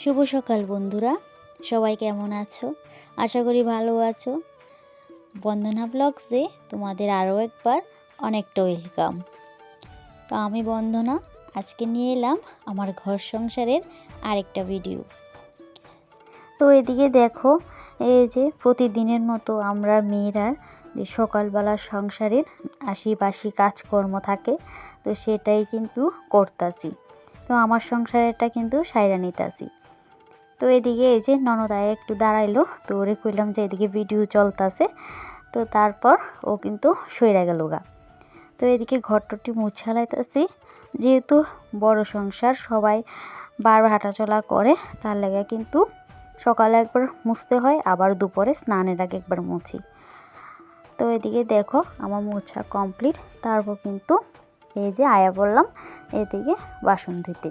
শুভ সকাল বন্ধুরা। সবাই কেমন আছো? আশা করি ভালো আছো। বন্দনা ব্লগসে তোমাদের আরও একবার অনেকটা ওয়েলকাম। তো আমি বন্দনা, আজকে নিয়ে এলাম আমার ঘর সংসারের আরেকটা ভিডিও। তো এদিকে দেখো, এই যে প্রতিদিনের মতো আমরা মেয়েরা যে সকালবেলা সংসারের আশিপাশি কাজকর্ম থাকে, তো সেটাই কিন্তু করতাছি। তো আমার সংসারেরটা কিন্তু সাইরা নিতাছি। তো এদিকে এই যে ননদায় একটু দাঁড়াইলো, তো ওরে কইলাম যে এদিকে ভিডিও চলতেছে। তো তারপর ও কিন্তু সইরা গেল গা। তো এদিকে ঘরটটি মুছালাইতেছি। যেহেতু বড় সংসার, সবাই বারবার হাঁটাচলা করে, তার লেগে কিন্তু সকালে একবার মুছতে হয়, আবার দুপুরে স্নানের আগে একবার মুছি। তো এদিকে দেখো আমার মোছা কমপ্লিট। তারপর কিন্তু এই যে আয়া বললাম, এদিকে বাসন ধুতে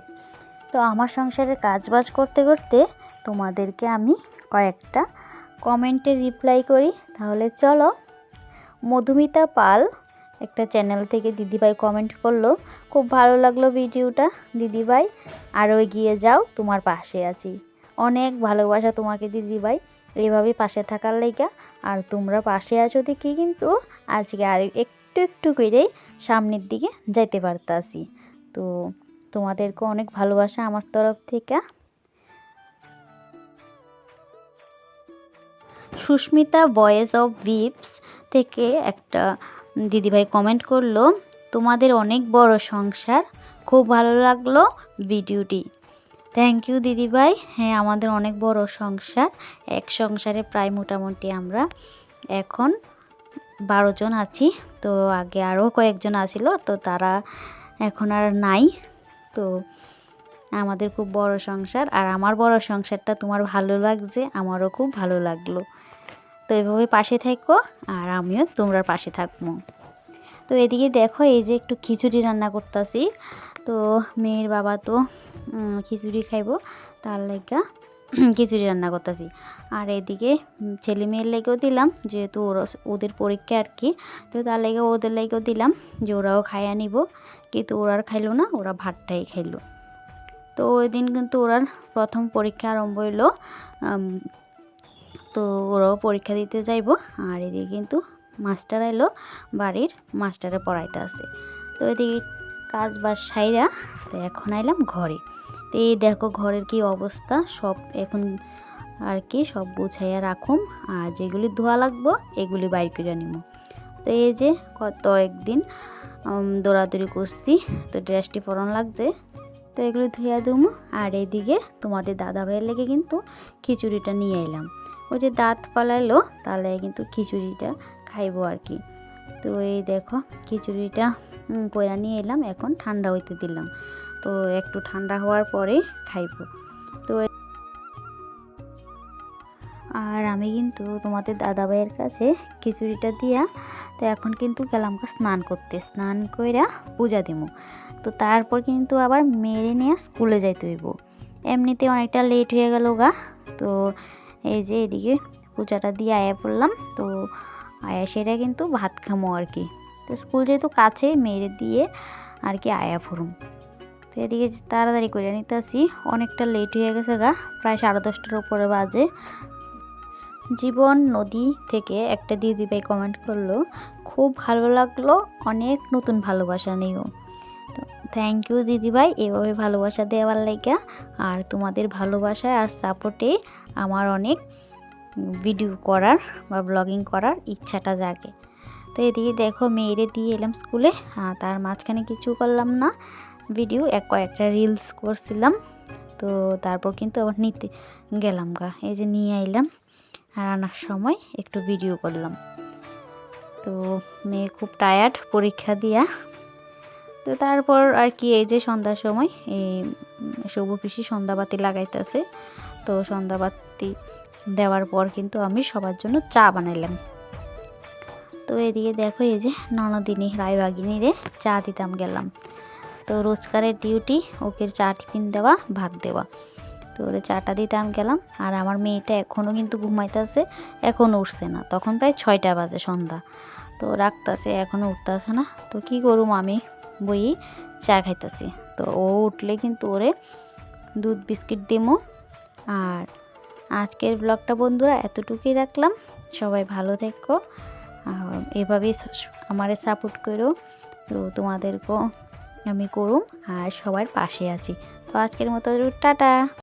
তো আমার সংসারের কাজ বাজ করতে করতে তোমাদেরকে আমি কয়েকটা কমেন্টে রিপ্লাই করি। তাহলে চলো, মধুমিতা পাল একটা চ্যানেল থেকে দিদিভাই কমেন্ট করল, খুব ভালো লাগল ভিডিওটা দিদিভাই। আরও এগিয়ে যাও, তোমার পাশে আছি। অনেক ভালোবাসা তোমাকে দিদিভাই। এইভাবে পাশে থাকার লাইগা আর তোমরা পাশে আছো দেখি কিন্তু আজকে আর একটু একটু করেই সামনের দিকে যাইতে পারতাছি। তো তোমাদেরকে অনেক ভালোবাসা আমার তরফ থেকে। সুস্মিতা ভয়েস অফ ভিপস থেকে একটা দিদিভাই কমেন্ট করল, তোমাদের অনেক বড় সংসার, খুব ভালো লাগল ভিডিওটি। থ্যাংক ইউ দিদিভাই। হ্যাঁ আমাদের অনেক বড় সংসার, এক সংসারে প্রায় মোটামুটি আমরা এখন বারো জন আছি, তো আগে আরও কয়েকজন আছিল, তো তারা এখন আর নাই। তো আমাদের খুব বড় সংসার আর আমার বড় সংসারটা তোমার ভালো লাগছে, আমারও খুব ভালো লাগল। তো এভাবে পাশে থাকো আর আমিও তোমরা পাশে থাকব। তো এদিকে দেখো এই যে একটু খিচুড়ি রান্না করতেছি। তো মেয়ের বাবা তো খিচুড়ি খাইব, তার লেগা খিচুড়ি রান্না করতেছি। আর এদিকে ছেলে মেয়ের লেগেও দিলাম যেহেতু ওরা ওদের পরীক্ষা আর কি, তো তার লেগে ওদের লেগেও দিলাম যে ওরাও খাইয়া নিব। কিন্তু ওরা আর খাইলো না, ওরা ভাতটাই খাইলো। তো ওই দিন কিন্তু ওরার প্রথম পরীক্ষা আরম্ভ হইল তো ওরাও পরীক্ষা দিতে যাইব। আর এদিকে কিন্তু মাস্টার এলো, বাড়ির মাস্টারে পড়াইতে আছে তো এদিকে কাজ বাজ সাইরা, তো এখন আইলাম ঘরে। তো এই দেখো ঘরের কি অবস্থা? সব এখন আর কি সব গুছাইয়া রাখুম। আর যেগুলি ধোয়া লাগবো, এগুলি বাইর করে নিব তো এই যে কত একদিন দৌড়াদৌড়ি করছি, তো ড্রেসটি পরন লাগছে। তো এগুলি ধুইয়া দুমু। আর এইদিকে তোমাদের দাদা ভাইয়ের লেগে কিন্তু খিচুড়িটা নিয়ে এলাম। ওই যে দাঁত পালাইলো তাহলে কিন্তু খিচুড়িটা খাইবো আর কি। তো এই দেখো খিচুড়িটা পয়লা নিয়ে এলাম, এখন ঠান্ডা হইতে দিলাম। তো একটু ঠান্ডা হওয়ার পরে খাইব। তো আর আমি কিন্তু তোমাদের দাদাভাইয়ের কাছে খিচুড়িটা দিয়া তো এখন কিন্তু গেলাম স্নান করতে। স্নান কইরা পূজা দিব তো তারপর কিন্তু আবার মেরে নিয়ে স্কুলে যাইতে হইব। এমনিতে অনেকটা লেট হয়ে গেল গা। তো এই যে এদিকে পূজাটা দিয়ে আয়া পড়লাম। তো আয়া সেটা কিন্তু ভাত খামো আর কি। তো স্কুল যেহেতু কাছে, মেরে দিয়ে আর কি আয়া ফুরুম এদিকে তাড়াতাড়ি করে নিতে আসি অনেকটা লেট হয়ে গেছে গা, প্রায় সাড়ে দশটার উপরে বাজে। জীবন নদী থেকে একটা দিদিভাই কমেন্ট করল, খুব ভালো লাগল, অনেক নতুন ভালোবাসা নিও। থ্যাংক ইউ দিদিভাই এভাবে ভালোবাসা দেওয়ার লাইগা আর তোমাদের ভালোবাসায় আর সাপোর্টে আমার অনেক ভিডিও করার বা ব্লগিং করার ইচ্ছাটা জাগে। তো এদিকে দেখো মেয়েরে দিয়ে এলাম স্কুলে তার মাঝখানে কিছু করলাম না। ভিডিও এক কয়েকটা রিলস করছিলাম। তো তারপর কিন্তু আবার নিতে গেলাম গা। এই যে নিয়ে আইলাম, আর আনার সময় একটু ভিডিও করলাম। তো মেয়ে খুব টায়ার্ড পরীক্ষা দিয়া। তো তারপর আর কি, এই যে সন্ধ্যার সময়, এই সবু পিসি সন্ধ্যাবাতি লাগাইতেছে। তো সন্ধ্যাবাতি দেওয়ার পর কিন্তু আমি সবার জন্য চা বানাইলাম। তো এদিকে দেখো, এই যে ননদিনী রায়বাগিনীরে চা দিতাম গেলাম। তো রোজকারের ডিউটি ওকে চা টিফিন দেওয়া, ভাত দেওয়া। তো ওরে চাটা দিতে আমি গেলাম। আর আমার মেয়েটা এখনও কিন্তু ঘুমাইতেছে এখনও উঠছে না। তখন প্রায় ছয়টা বাজে সন্ধ্যা। তো রাখতেছে এখনও উঠতেছে না। তো কি করুম আমি? বই চা খাইতেছি। তো ও উঠলে কিন্তু ওরে দুধ, বিস্কিট দিমো। আর আজকের ব্লগটা বন্ধুরা এতটুকুই রাখলাম। সবাই ভালো থেকো। এভাবেই আমারে সাপোর্ট করো। তো তোমাদেরকেও আমি করুম আর সবার পাশে আছি। তো আজকের মতো টাটা।